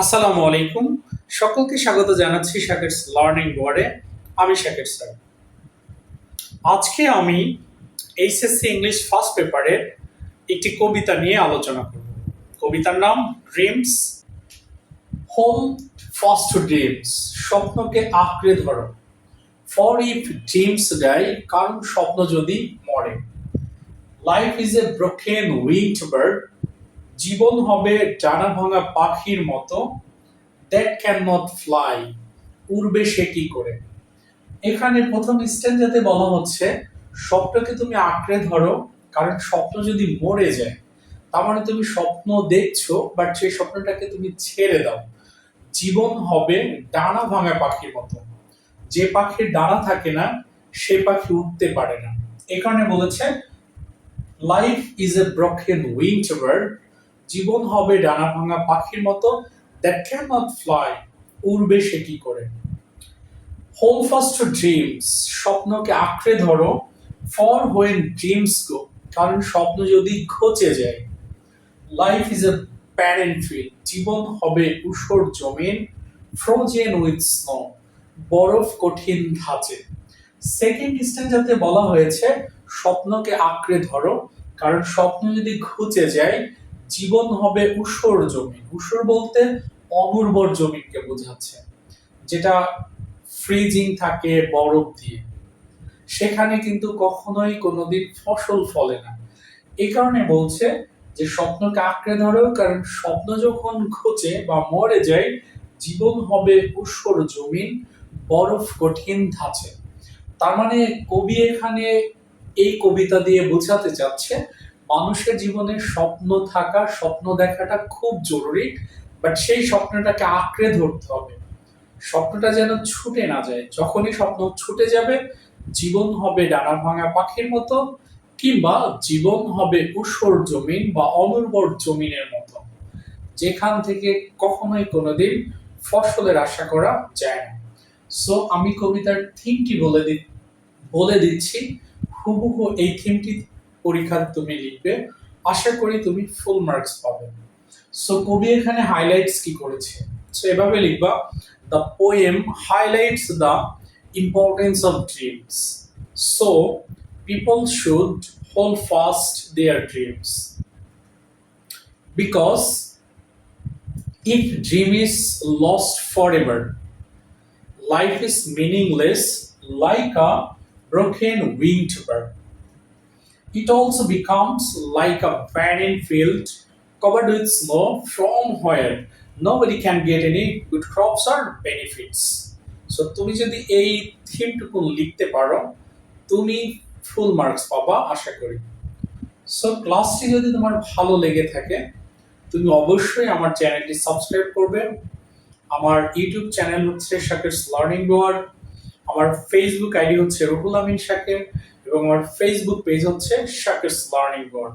আসসালামু আলাইকুম। সকলকে স্বাগত জানাচ্ছি শাকেটস লার্নিং বোর্ডে। আমি শাকেট স্যার। আজকে আমি এইচএসসি ইংলিশ ফার্স্ট পেপারের একটি কবিতা নিয়ে আলোচনা করব। কবিতার নাম ড্রিমস, হোম ফার্স্ট ড্রিমস, স্বপ্নকে আঁকড়ে ধরো। ফর ইফ ড্রিমস ডাই, কারণ স্বপ্ন যদি মরে। Life is a broken winged bird জীবন হবে ডানা ভাঙা পাখির মতো। দ্যাট ক্যান নট ফ্লাই উড়বে সে কি করে? এখানে প্রথম স্ট্যান্ডাতে বলা হচ্ছে, স্বপ্নকে তুমি আঁকড়ে ধরো, কারণ স্বপ্ন যদি মরে যায়, তার মানে তুমি স্বপ্ন দেখছ বাট সেই স্বপ্নটাকে তুমি ছেড়ে দাও। জীবন হবে ডানা ভাঙা পাখির মতো। যে পাখির ডানা থাকে না, সে পাখি উঠতে পারে না। এ কারণে বলেছে life is a broken winged bird জীবন হবে ডানা ভাঙা পাখির মতো দ্যাট ক্যান নট ফ্লাই উড়বে সে কি করে? হোম ফার্স্ট ড্রিমস স্বপ্নকে আঁকড়ে ধরো ফর হোয়েন ড্রিমস গো কারণ স্বপ্ন যদি ঘচে যায় life is a barren field জীবন হবে উষর জমিন ফ্রোজেন উইথ স্নো বরফ কঠিন ধাঁচে। সেকেন্ড স্ট্যান্ডাতে বলা হয়েছে, স্বপ্নকে আঁকড়ে ধরো, কারণ স্বপ্ন যদি ঘুচে যায় জীবন হবে উষর জমিন উষর বলতে অনুর্বর জমিনকে বোঝাচ্ছে, যেটা ফ্রিজিং থাকে বরফ দিয়ে। সেখানে কিন্তু কখনোই কোনোদিন ফসল ফলে না। এই কারণে বলছে যে স্বপ্নকে আঁকড়ে ধরো কারণ স্বপ্ন যখন ঘুচে বা মরে যায়, জীবন হবে উষর জমিন, বরফ কঠিন ধাঁচে। তার মানে কবি এখানে এই কবিতা দিয়ে বোঝাতে চাচ্ছে মানুষের জীবনে স্বপ্ন থাকা, স্বপ্ন দেখাটা খুব জরুরি বাট সেই স্বপ্নটাকে আঁকড়ে ধরতে হবে। স্বপ্নটা যেন ছুটে না যায়। যখনই স্বপ্ন ছুটে যাবে, জীবন হবে ডানা ভাঙা পাখির মতো, কিংবা জীবন হবে উষর জমিন বা অনুর্বর জমিনের মতো। যেখান থেকে কখনোই কোনোদিন ফসলের আশা করা যায় না। সো আমি কবিতার থিমটি বলে দি বলে দিচ্ছি। হুবহু এই থিমটি পরীক্ষায় তুমি লিখবে। আশা করি তুমি ফুল মার্কস পাবে। সো কবি এখানে হাইলাইটস কি করেছে? সো এভাবে লিখবা the poem highlights the importance of dreams so people should hold fast their dreams because if dream is lost forever, life is meaningless like a broken winged bird it also becomes like a barren field covered with snow from where nobody can get any good crops or benefits. So, তুমি যদি এই থিমটুকু লিখতে পারো, তুমি full marks পাবা, আশা করি। So ক্লাসটি যদি তোমার ভালো লেগে থাকে, তুমি অবশ্যই আমার চ্যানেলটি সাবস্ক্রাইব করবে। আমার ইউটিউব চ্যানেল হচ্ছে শাকের লার্নিং গোয়ার আমার ফেসবুক আইডি হচ্ছে রুহুল আমিন শাকের। এবং আমার ফেসবুক পেজ হচ্ছে শাকের লার্নিং গোয়ার